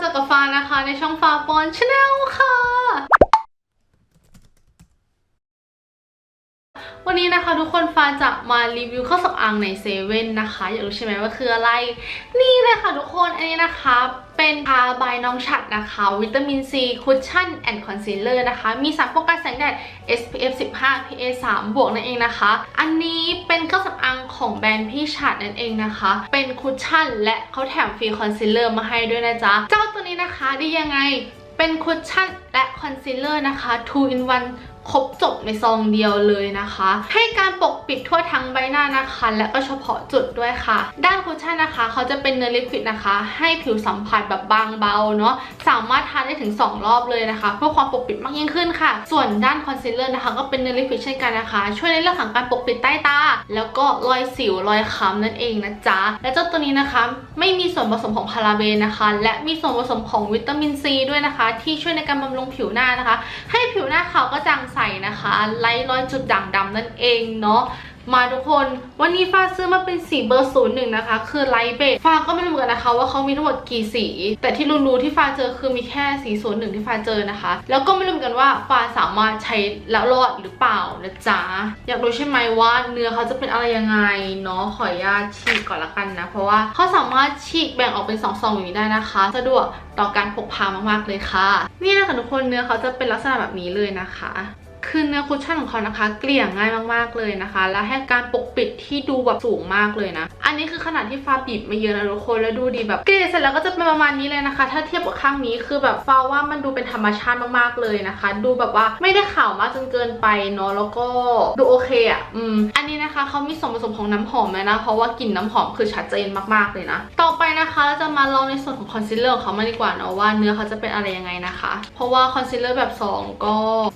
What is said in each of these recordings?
เจอกับฟ้านะคะในช่องฟ้าปอนชาแนลค่ะ วันนี้นะคะทุกคนฟ้าจะมารีวิวเครื่องสำอางในเซเว่นนะคะ อยากรู้ใช่ไหมว่าคืออะไร นี่เลยค่ะทุกคนอันนี้นะคะเป็นทาบายน้องฉัดนะคะ วิตามินซีคุชชั่นแอนด์คอนซีลเลอร์นะคะ มีสารป้องกันแสงแดด SPF 15 PA 3 บวกนั่นเองนะคะ อันนี้เป็นเครื่องสำอางของแบรนด์พี่ฉัดนั่นเองนะคะ เป็นคุชชั่นและเขาแถมฟรีคอนซีลเลอร์มาให้ด้วยนะจ๊ะ เจ้าตัวนี้นะคะได้ยังไงเป็นคุชชั่นและคอนซีลเลอร์นะคะ 2 in 1 ครบจบในซองเดียวเลยนะคะ ให้การปกปิดทั่วทั้งใบหน้านะคะ และก็เฉพาะจุดด้วยค่ะ ด้านคุชชั่นนะคะ เขาจะเป็นเนื้อลิควิดนะคะ ให้ผิวสัมผัสแบบบางเบาเนาะสามารถทาได้ถึง 2 รอบเลยนะคะ เพื่อความปกปิดมากยิ่งขึ้นค่ะ ส่วนด้านคอนซีลเลอร์นะคะ ก็เป็นเนื้อลิควิดเช่นกันนะคะ ช่วยในเรื่องของการปกปิดใต้ตา แล้วก็รอยสิวรอยค้ำนั่นเองนะจ๊ะและเจ้าตัวนี้นะคะ ไม่มีส่วนผสมของพาราเบนนะคะ และมีส่วนผสมของวิตามินซีด้วยนะคะ ที่ช่วยในการบำรุงผิวหน้านะคะ ให้ผิวหน้าขาวก็จางใสนะคะไล่รอยจุดด่างดำนั่นเองเนาะมาทุกคนวันนี้ฟ้าซื้อมาเป็นสีเบอร์ศูนย์หนึ่งนะคะ คือไลท์เบจฟ้าก็ไม่รู้เหมือนกันนะคะ ว่าเขามีทั้งหมดกี่สี แต่ที่รู้ๆที่ฟ้าเจอคือมีแค่สีศูนย์หนึ่งที่ฟ้าเจอนะคะ แล้วก็ไม่รู้เหมือนกันว่าฟ้าสามารถใช้แล้วรอดหรือเปล่านะจ๊ะอยากรู้ใช่ไหมว่าเนื้อเขาจะเป็นอะไรยังไงเนาะขออนุญาตฉีกก่อนละกันนะ เพราะว่าเขาสามารถฉีกแบ่งออกเป็นสองซองอย่างนี้ได้นะคะ สะดวกต่อการพกพามากๆเลยค่ะ นี่นะคะทุกคนเนื้อเขาจะเป็นลักษณะแบบนี้เลยนะคะ คือเนื้อคุชชั่นของเขานะคะ เกลี่ยง่ายมากๆเลยนะคะ และให้การปกปิดที่ดูแบบสูงมากเลยนะ อันนี้คือขนาดที่ฟ้าบีบมาเยอะนะทุกคนแล้วดูดีแบบเกลี่ยเสร็จแล้วก็จะเป็นประมาณนี้เลยนะคะ ถ้าเทียบกับข้างนี้คือแบบฟ้าว่ามันดูเป็นธรรมชาติมากๆเลยนะคะ ดูแบบว่าไม่ได้ขาวมากจนเกินไปเนาะแล้วก็ดูโอเคอะอืมอันนี้นะคะเขามีส่วนผสมของน้ำหอมเลยนะ เพราะว่ากลิ่นน้ำหอมคือชัดเจนมากๆเลยนะ ต่อไปนะคะเราจะมาลองในส่วนของคอนซีลเลอร์ของเขามาดีกว่าเนาะว่าเนื้อเขาจะเป็นอะไรยังไงนะคะ เพราะว่าคอนซีลเลอร์แบบซองก็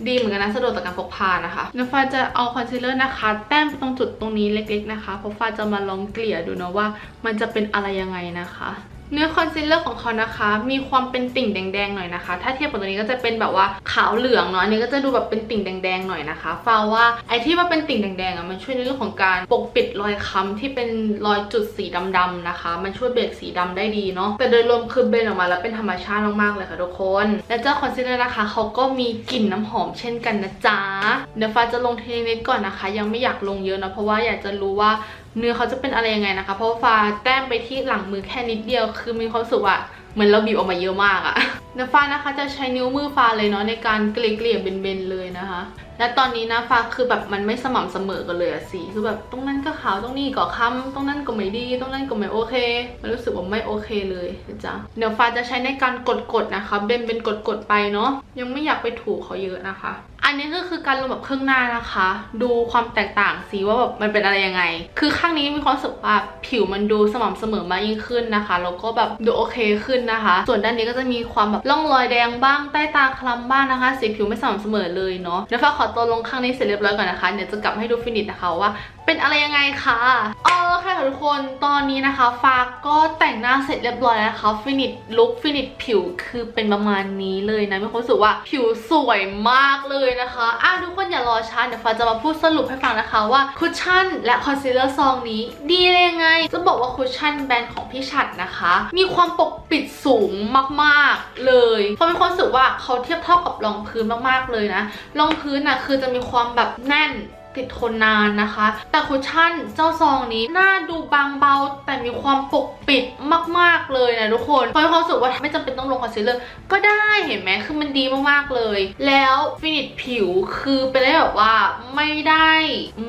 ดีเหมือนกันนะสะดวกต่อการพกพานะคะเดี๋ยวฟ้าจะเอาคอนซีลเลอร์นะคะ แต้มไปตรงจุดตรงนี้เล็ก ๆ นะคะเพราะฟ้าจะมาลองเกลี่ยดูนะว่า มันจะเป็นอะไรยังไงนะคะ เนื้อคอนซีลเลอร์ของเขานะคะ มีความเป็นติ่งแดงๆหน่อยนะคะ ถ้าเทียบกับตัวนี้ก็จะเป็นแบบว่าขาวเหลืองเนาะอันนี้ก็จะดูแบบเป็นติ่งแดงๆหน่อยนะคะฟาว่าไอ้ที่ว่าเป็นติ่งแดงๆอะมันช่วยในเรื่องของการปกปิดรอยค้ำที่เป็นรอยจุดสีดำๆนะคะ มันช่วยเบรกสีดำได้ดีเนาะแต่โดยรวมคือเบนออกมาแล้วเป็นธรรมชาติมากๆเลยค่ะทุกคน และเจ้าคอนซีลเลอร์นะคะเขาก็มีกลิ่นน้ำหอมเช่นกันนะจ๊ะเดี๋ยวฟ้าจะลงเทนิดก่อนนะคะ ยังไม่อยากลงเยอะนะเพราะว่าอยากจะรู้ว่า เนื้อเขาจะเป็นอะไรยังไงนะคะ เพราะฟ้าแต้มไปที่หลังมือแค่นิดเดียว คือมีความสึกว่าเหมือนเราบีบออกมาเยอะมากอะเดี๋ยวฟ้านะคะจะใช้นิ้วมือฟ้าเลยเนาะในการเกลี่ยเกลี่ยเบนๆเลยนะคะ และตอนนี้นะฟ้าคือแบบมันไม่สม่ำเสมอกันเลยอะสีคือแบบตรงนั้นก็ขาวตรงนี้ก็ค้ำตรงนั้นก็ไม่ดีตรงนั้นก็ไม่โอเค มันรู้สึกว่าไม่โอเคเลยนะจ๊ะเดี๋ยวฟ้าจะใช้ในการกดๆนะคะ เบนเป็นกดๆไปเนาะยังไม่อยากไปถูเขาเยอะนะคะ อันนี้ก็คือการลงแบบครึ่งหน้านะคะ ดูความแตกต่างสีว่าแบบมันเป็นอะไรยังไง คือข้างนี้มีความรู้สึกว่าผิวมันดูสม่ำเสมอมากยิ่งขึ้นนะคะแล้วก็แบบดูโอเคขึ้นนะคะ ส่วนด้านนี้ก็จะมีความแบบร่องรอยแดงบ้างใต้ตาคล้ำบ้างนะคะ สีผิวไม่สม่ำเสมอเลยเนาะเดี๋ยวฟ้าขอตัวลงข้างนี้เสร็จเรียบร้อยก่อนนะคะเดี๋ยวจะกลับให้ดูฟินิชนะคะว่า เป็นอะไรยังไงคะอ๋อค่ะทุกคนตอนนี้นะคะฟ้าก็แต่ง หน้าเสร็จเรียบร้อยแล้วนะคะฟินิชลุคฟินิชผิวคือเป็นประมาณนี้เลยนะมีความรู้สึกว่าผิวสวยมากเลยนะคะอะทุกคนอย่ารอช้าเดี๋ยวฟ้าจะมาพูดสรุปให้ฟังนะคะว่าคุชชั่นและคอนซีลเลอร์ซองนี้ดีได้ยังไง จะบอกว่าคุชชั่นแบรนด์ของพี่ฉัดนะคะ มีความปกปิดสูงมากๆเลยเพราะมีความรู้สึกว่าเขาเทียบเท่ากับรองพื้นมากๆเลยนะรองพื้นน่ะคือจะมีความแบบแน่น ติดทนนานนะคะ แต่คุชชั่นเจ้าซองนี้หน้าดูบางเบา แต่มีความปกปิดมาก ๆ เลยนะทุกคนเพราะความรู้สึกว่าไม่จำเป็นต้องลงคอนซีลเลอร์ก็ได้เห็นไหมคือมันดีมาก ๆ เลย แล้วฟินิชผิวคือเป็นได้แบบว่าไม่ได้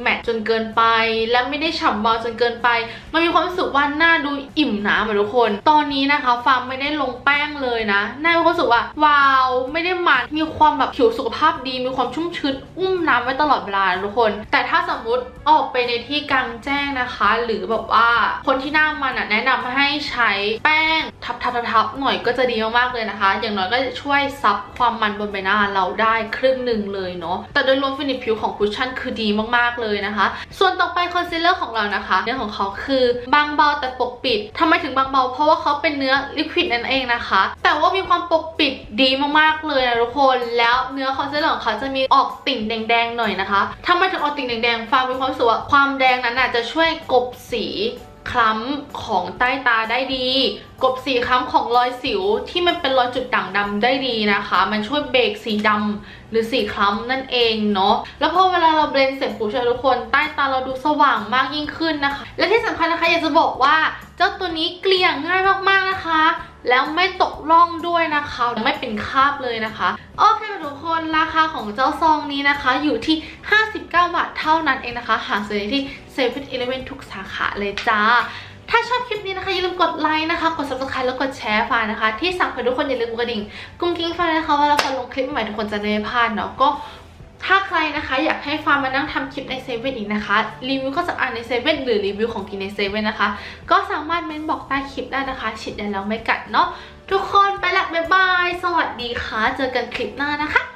แมตต์จนเกินไป และไม่ได้ฉ่ำเบาจนเกินไป มันมีความรู้สึกว่าหน้าดูอิ่มหน้ำอะทุกคน ตอนนี้นะคะฟาร์มไม่ได้ลงแป้งเลยนะหน้ามีความรู้สึกว่าว้าวไม่ได้มันมีความแบบผิวสุขภาพดี มีความชุ่มชื้นอุ้มน้ำไว้ตลอดเวลาทุกคนแต่ถ้าสมมุติออกไปในที่กลางแจ้งนะคะ หรือแบบว่าคนที่หน้ามันอะแนะนำให้ใช้แป้งทับทับทับทบหน่อยก็จะดีมากๆเลยนะคะ อย่างน้อยก็จะช่วยซับความมันบนใบหน้าเราได้ครึ่งหนึ่งเลยเนาะแต่โดยรวมฟินิชผิวของคุชชั่นคือดีมากๆเลยนะคะ ส่วนต่อไปคอนซีลเลอร์ของเรานะคะเนื้อของเขาคือบางเบาแต่ปกปิดทำไมถึงบางเบา เพราะว่าเขาเป็นเนื้อลิควิดนั่นเองนะคะ แต่ว่ามีความปกปิดดีมากๆเลยนะทุกคนแล้วเนื้อคอนซีลเลอร์ของเขาจะมีออกติ่งแดงๆหน่อยนะคะทำไมถึงออติ่งแดงๆฟ้ามีความรู้สึกว่าความแดงนั้นน่ะจะช่วยกบสีคล้ำของใต้ตาได้ดี กบสีคล้ำของรอยสิวที่มันเป็นรอยจุดด่างดำได้ดีนะคะ มันช่วยเบรกสีดำหรือสีคล้ำนั่นเองเนาะ แล้วพอเวลาเราเบลนด์เสร็จปุ๊บใช่ทุกคนใต้ตาเราดูสว่างมากยิ่งขึ้นนะคะ และที่สำคัญนะคะอยากจะบอกว่าเจ้าตัวนี้เกลี่ยง่ายมากๆนะคะ แล้วไม่ตกร่องด้วยนะคะ ไม่เป็นคราบเลยนะคะโอเคค่ะทุกคนราคาของเจ้าซองนี้นะคะอยู่ที่ 59 บาทเท่านั้นเองนะคะ หาซื้อได้ที่เซเว่นอีเลฟทุกสาขาเลยจ้า ถ้าชอบคลิปนี้นะคะ อย่าลืมกดไลค์นะคะ กด subscribe แล้วกดแชร์ฝานะคะ ที่สั่งให้ทุกคนอย่าลืมกดกระดิ่ง กุ้งกิ้งฟ้านะคะวลาฟ้าลงคลิปใหม่ทุกคนจะได้ไม่พลาดเนาะก็ ถ้าใครนะคะอยากให้ฟาร์มมานั่งทำคลิปในเซเว่นอีกนะคะ รีวิวก็จะอ่านในเซเว่นหรือรีวิวของกินในเซเว่นนะคะ ก็สามารถเม้นบอกใต้คลิปได้นะคะฉีดยาแล้วไม่กัดเนาะทุกคนไปละบ๊ายบาย สวัสดีค่ะ เจอกันคลิปหน้านะคะ